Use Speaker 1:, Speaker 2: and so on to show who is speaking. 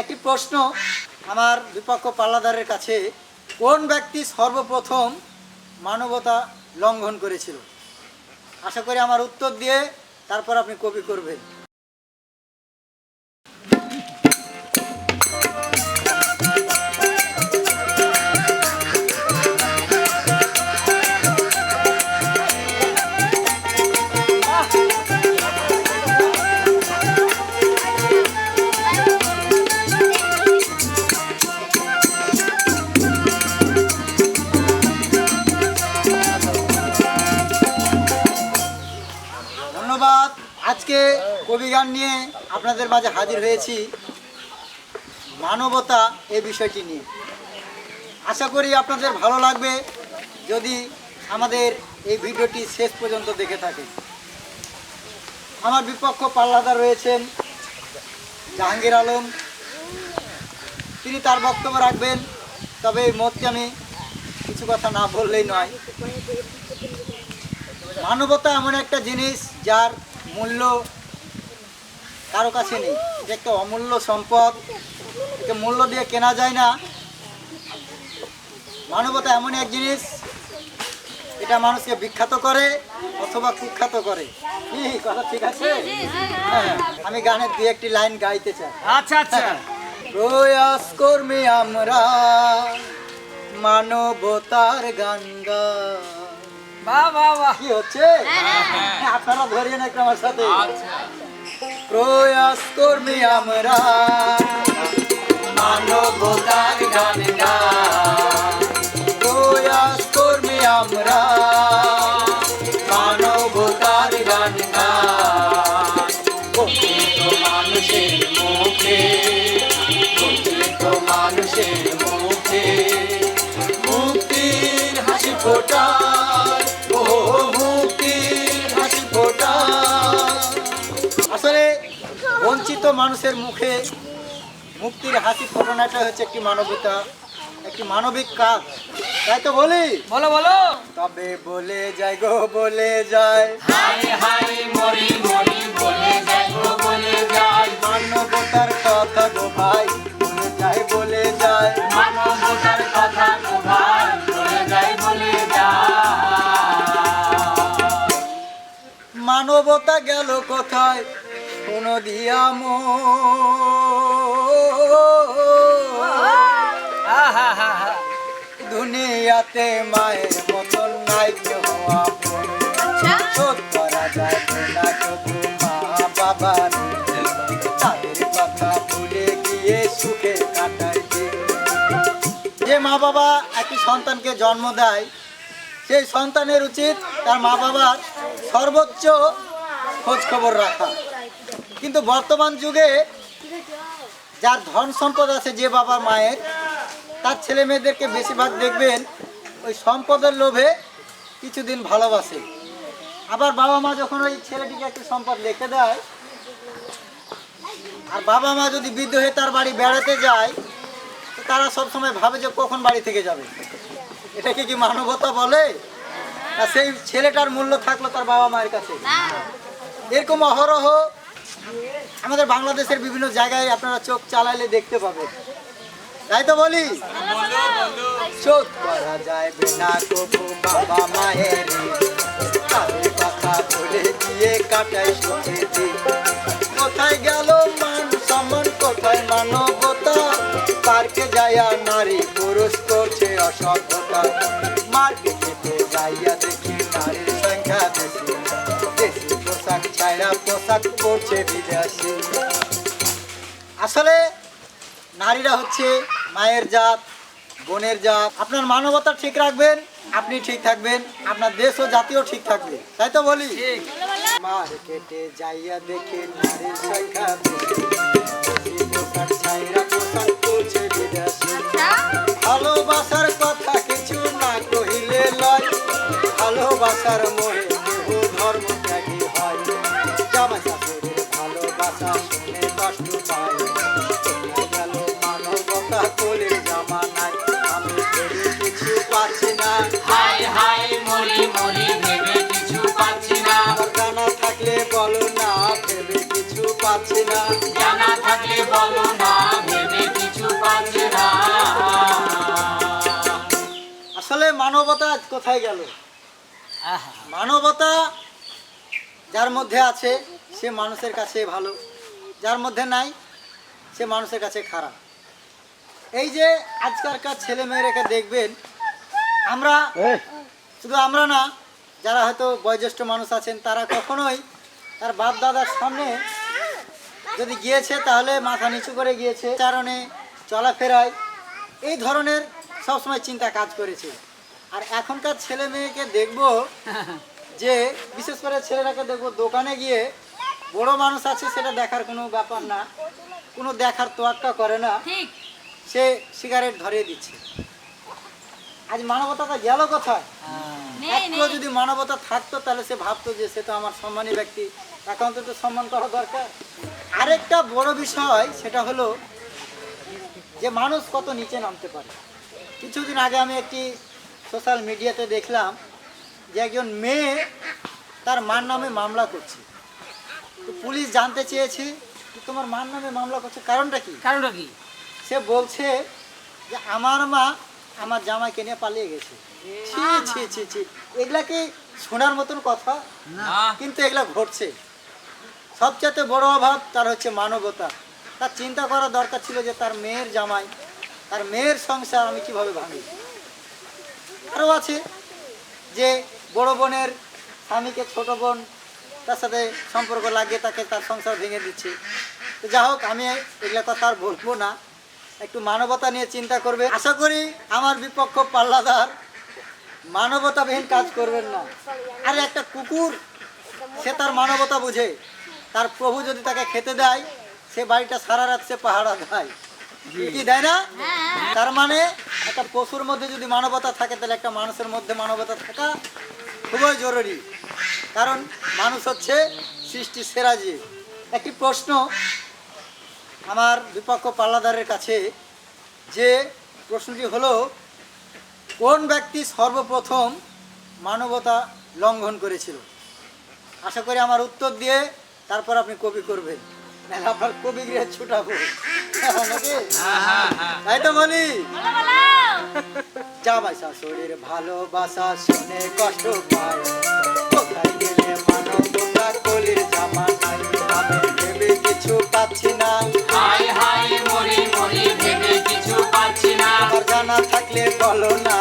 Speaker 1: একটি প্রশ্ন আমার বিপক্ষ পাল্লাদারের কাছে, কোন ব্যক্তি সর্বপ্রথম মানবতা লঙ্ঘন করেছিল? আশা করি আমার উত্তর দিয়ে তারপর আপনি কপি করবেন। আজকে কবি গান নিয়ে আপনাদের মাঝে হাজির হয়েছি, মানবতা এই বিষয়টি নিয়ে। আশা করি আপনাদের ভালো লাগবে যদি আমাদের এই ভিডিওটি শেষ পর্যন্ত দেখে থাকে আমার বিপক্ষ পাল্লাদার রয়েছেন জাহাঙ্গীর আলম। তিনি তার বক্তব্য রাখবেন, তবে এই মতকে আমি কিছু কথা না বললেই নয়। মানবতা এমন একটা জিনিস যার মূল্য কারও কাছে নেই। এটা একটা অমূল্য সম্পদ একে মূল্য দিয়ে কেনা যায় না। মানবতা এমন এক জিনিস এটা মানুষকে বিখ্যাত করে অথবা কুখ্যাত করে। কি কথা ঠিক আছে? হ্যাঁ, আমি গানের দু একটি লাইন গাইতে চাই।
Speaker 2: আচ্ছা আচ্ছা।
Speaker 1: প্রয়াস কর্মী আমরা মানবতার গান গাই।
Speaker 2: বাহ বাহ বাহ।
Speaker 1: কি হচ্ছে? আপনারা ধরিয়ে নাকি আমার সাথে। প্রয়াস কর্মী আমরা মানবতার গান গাই। প্রয়াস কর্মী আমরা বঞ্চিত মানুষের মুখে মুক্তির হাসি ফোটানোটা হচ্ছে একটি মানবতা একটি মানবিক কাজ। তাই তো বলি?
Speaker 2: বলো বলো।
Speaker 1: তবে বলে যায় গো বলে যায়
Speaker 2: হাই হাই মরি মরি বলে যাই গো বলে যাই।
Speaker 1: মানবতার কথা গো ভাই বলে যায় বলে যায়
Speaker 2: মানবতার কথা গো ভাই বলে যাই বলে যায়
Speaker 1: মানবতা গেল কোথায়? কোনো দিয়াম
Speaker 2: আহা হা হা
Speaker 1: দুনিয়াতে মায়ের মতন নাই কেউ শোধ করা যায় না মা বাবার তাদের কথা ভুলে গিয়ে সুখে। যে। মা বাবা একটি সন্তানকে জন্ম দেয় সেই সন্তানের উচিত তার মা বাবার সর্বোচ্চ খোঁজ খবর রাখা। কিন্তু বর্তমান যুগে যার ধন সম্পদ আছে যে বাবা মায়ের, তার ছেলে মেয়েদেরকে বেশিরভাগ দেখবেন ওই সম্পদের লোভে কিছুদিন ভালোবাসে। আবার বাবা মা যখন ওই ছেলেটিকে একটু সম্পদ রেখে দেয়, আর বাবা মা যদি বৃদ্ধ হয়ে তার বাড়ি বেড়াতে যায়, তো তারা সব সময় ভাবে যে কখন বাড়ি থেকে যাবে। এটাকে কি মানবতা বলে? সেই ছেলেটার মূল্য থাকল তার বাবা মায়ের কাছে। এরকম অহরহ আমাদের বাংলাদেশের বিভিন্ন জায়গায় আপনারা চোখ চালাইলে দেখতে পাবেন। তাই তো বলি? চোখ করা যায় বিনা বাবা মায়ের কথা বলে দিয়ে কাটাই কোথায় গেল মান সম্মান, কোথায় মানবতা? পার্কে যাইয়া নারী পুরুষ করছে অসভ্যতা। মার্কেটে যাইয়া দেখি পোশাক পরছে বিদেশি আসলে নারীরা হচ্ছে মায়ের জাত বোনের জাত। আপনার মানবতা ঠিক রাখবেন আপনি ঠিক থাকবেন আপনার দেশ ও জাতীয় ঠিক থাকবে। তাই তো বলি?
Speaker 2: ঠিক।
Speaker 1: মার্কেটে যাইয়া দেখে নারীর সংখ্যা বিদেশি ভালোবাসার কথা কিছু না কহিলে লয়। ভালোবাসার মোহে পারছি না।
Speaker 2: হাই হাই মরি মরি ভেবে কিছু পাচ্ছি না।
Speaker 1: জানা থাকলে বলো না ভেবে কিছু পাচ্ছি না।
Speaker 2: জানা থাকলে বলো না ভেবে
Speaker 1: কিছু পাচ্ছি না। আসলে মানবতা কোথায় গেল? মানবতা যার মধ্যে আছে সে মানুষের কাছে ভালো। যার মধ্যে নাই সে মানুষের কাছে খারাপ। এই যে আজকালকার ছেলে মেয়েরাকে দেখবেন আমরা শুধু আমরা না যারা হয়তো বয়োজ্যেষ্ঠ মানুষ আছেন তারা কখনোই তার বাপ দাদার সামনে যদি গিয়েছে তাহলে মাথা নিচু করে গিয়েছে চারণে চলাফেরায় এই ধরনের সবসময় চিন্তা কাজ করেছে। আর এখনকার ছেলে মেয়েকে দেখব যে বিশেষ করে ছেলেরাকে দেখব দোকানে গিয়ে বড় মানুষ আছে সেটা দেখার কোনো ব্যাপার না। কোনো দেখার তোয়াক্কা করে না। সে সিগারেট ধরিয়ে দিচ্ছে। আজ মানবতাটা গেল কোথায়? একটু যদি মানবতা থাকতো তাহলে সে ভাবতো যে সে তো আমার সম্মানী ব্যক্তি। তাকে অন্তত সম্মান করা দরকার। আরেকটা বড় বিষয় সেটা হলো যে মানুষ কত নিচে নামতে পারে। কিছুদিন আগে আমি একটি সোশ্যাল মিডিয়াতে দেখলাম যে একজন মেয়ে তার মার নামে মামলা করছে। তো পুলিশ জানতে চেয়েছে যে তোমার মার নামে মামলা করছে কারণটা কি?
Speaker 3: কারণটা কি?
Speaker 1: সে বলছে যে আমার মা আমার জামাইকে নিয়ে পালিয়ে গেছে। ছি ছি ছি ছি। এগুলা কি শোনার মতন কথা? কিন্তু এগুলা ঘটছে। সবচেয়ে বড় অভাব তার হচ্ছে মানবতা। তার চিন্তা করা দরকার ছিল যে তার মেয়ের জামাই তার মেয়ের সংসার আমি কীভাবে ভাঙি? আরও আছে যে বড় বোনের স্বামীকে ছোট বোন তার সাথে সম্পর্ক লাগিয়ে তাকে তার সংসার ভেঙে দিচ্ছে। তো যা হোক আমি এগুলো কথা আর বলব না। একটু মানবতা নিয়ে চিন্তা করবে। আশা করি আমার বিপক্ষ পাল্লাদার। মানবতাবিহীন কাজ করবেন না। আরে একটা কুকুর সে তার মানবতা বুঝে। তার প্রভু যদি তাকে খেতে দেয় সে বাড়িটা সারা রাত সে পাহারা দেয়। কি দেয় না? তার মানে একটা পশুর মধ্যে যদি মানবতা থাকে তাহলে একটা মানুষের মধ্যে মানবতা থাকা খুবই জরুরি। কারণ মানুষ হচ্ছে সৃষ্টি সেরা জীব। একটি প্রশ্ন আমার বিপক্ষ পাল্লাদারের কাছে যে প্রশ্নটি হলো, কোন ব্যক্তি সর্বপ্রথম মানবতা লঙ্ঘন করেছিল? আশা করি আমার উত্তর দিয়ে তারপর আপনি কবি করবেন। আপনার কবি ছুটাবো। তাই তো ভালোবাসা, শুনে কষ্ট পায়। কোথায় গেলে মানবতা কলির জামা নাই? কিছু পাচ্ছি না।
Speaker 2: হাই হাই মরি মরি ভেবে কিছু পাচ্ছি না।
Speaker 1: জানা থাকলে বলো না।